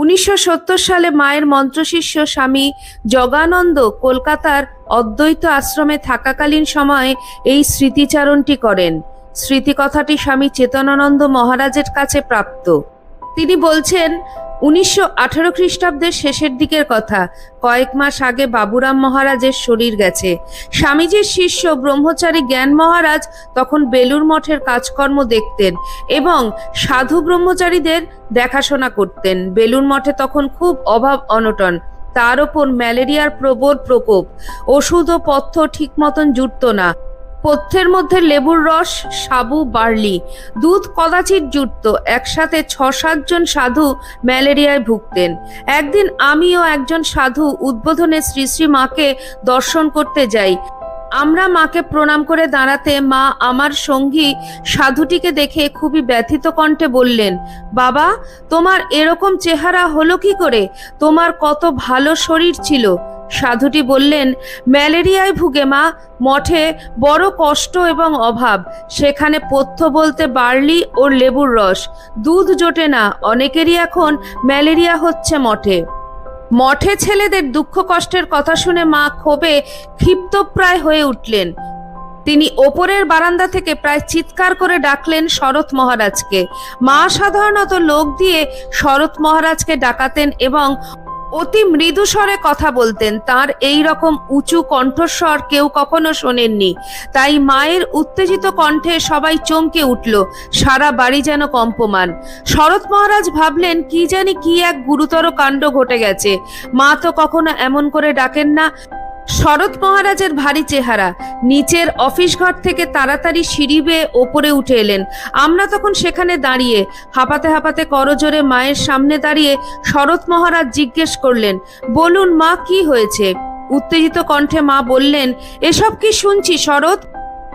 উনিশশো সত্তর সালে মায়ের মন্ত্রশিষ্য স্বামী জগানন্দ কলকাতার অদ্বৈত আশ্রমে থাকাকালীন সময়ে এই স্মৃতিচারণটি করেন। স্মৃতিকথাটি স্বামী চেতনানন্দ মহারাজের কাছে প্রাপ্ত। তিনি বলছেন উনিশশো আঠারো খ্রিস্টাব্দের শেষের দিকের কথা। কয়েক মাস আগে বাবুরাম মহারাজের শরীর গেছে। স্বামীজির শিষ্য, ব্রহ্মচারী জ্ঞান মহারাজ তখন বেলুর মঠের কাজকর্ম দেখতেন এবং সাধু ব্রহ্মচারীদের দেখাশোনা করতেন। বেলুর মঠে তখন খুব অভাব অনটন। তার ওপর ম্যালেরিয়ার প্রবল প্রকোপ। ওষুধ ও পথ্য ঠিক মতন জুটত না। পথ্যের মধ্যে লেবুর রস, সাবু, বার্লি, দুধ কদাচিৎ জুটত একসাথে ছ সাতজন সাধু ম্যালেরিয়ায় ভুগতেন। একদিন আমিও একজন সাধু উদ্বোধনে শ্রী শ্রী মাকে দর্শন করতে যাই। আমরা মাকে প্রণাম করে দাঁড়াতে মা আমার সঙ্গী সাধুটিকে দেখে খুবই ব্যথিত কণ্ঠে বললেন, বাবা, তোমার এরকম চেহারা হলো কি করে? তোমার কত ভালো শরীর ছিল। সাধুটি বললেন, ম্যালেরিয়ায় ভুগে মা, মঠে বড় কষ্ট এবং অভাব। সেখানে পথ্য বলতে বার্লি ও লেবুর রস। দুধ জোটে না, অনেকেরই এখন ম্যালেরিয়া হচ্ছে মঠে। মঠে ছেলেদের দুঃখ কষ্টের কথা শুনে মা ক্ষোভে ক্ষিপ্তপ্রায় হয়ে উঠলেন। তিনি ওপরের বারান্দা থেকে প্রায় চিৎকার করে ডাকলেন শরৎ মহারাজকে। মা সাধারণত লোক দিয়ে শরৎ মহারাজকে ডাকাতেন এবং অতি মৃদু স্বরে কথা বলতেন, তার এই রকম উঁচু কণ্ঠস্বর কেউ কখনো শোনেননি। তাই মায়ের উত্তেজিত কণ্ঠে সবাই চমকে উঠল, সারা বাড়ি যেন কম্পমান। শরৎ মহারাজ ভাবলেন, কি জানি কি এক গুরুতর কাণ্ড ঘটে গেছে। মা তো কখনো এমন করে ডাকেন না। শরৎ মহারাজের ভারী চেহারা। নিচের অফিস ঘর থেকে তাড়াতাড়ি সিঁড়ি বেয়ে ওপরে উঠে এলেন। আমরা তখন সেখানে দাঁড়িয়ে হাঁপাতে হাঁপাতে করজোরে মায়ের সামনে দাঁড়িয়ে শরৎ মহারাজ জিজ্ঞেস করলেন, বলুন মা, কি হয়েছে? উত্তেজিত কণ্ঠে মা বললেন, এসব কি শুনছি শরৎ?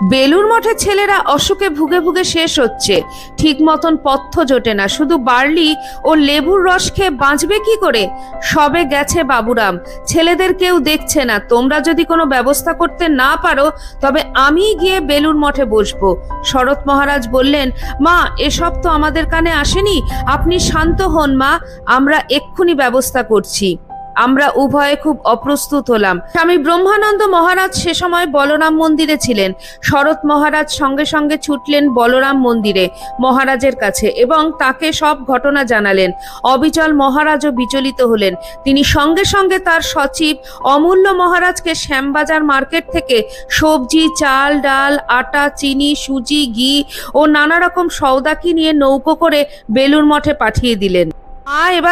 বেলুর মঠে ছেলেরা অসুখে ভুগে ভুগে শেষ হচ্ছে। ঠিক মতন পথ্য জোটে না, শুধু বার্লি ও লেবুর রস খেয়ে বাঁচবে কি করে? সবে গেছে বাবুরাম। ছেলেদের কেউ দেখছে না। তোমরা যদি কোনো ব্যবস্থা করতে না পারো, তবে আমি গিয়ে বেলুর মঠে বসবো। শরৎ মহারাজ বললেন, মা, এসব তো আমাদের কানে আসেনি। আপনি শান্ত হন মা। আমরা এক্ষুনি ব্যবস্থা করছি। আমরা উভয়ে খুব অপ্রস্তুত হলাম। স্বামী ব্রহ্মানন্দ মহারাজ সে সময় বলরাম মন্দিরে ছিলেন। শরৎ মহারাজ সঙ্গে সঙ্গে ছুটলেন বলরাম মন্দিরে, মহারাজের কাছে, এবং তাকে সব ঘটনা জানালেন। অবিচল মহারাজও বিচলিত হলেন। তিনি সঙ্গে সঙ্গে তার সচিব অমূল্য মহারাজকে শ্যামবাজার মার্কেট থেকে সবজি, চাল, ডাল, আটা, চিনি, সুজি, ঘি ও নানা রকম সওদা কিনিয়ে নৌকো করে বেলুর মঠে পাঠিয়ে দিলেন। মা এবার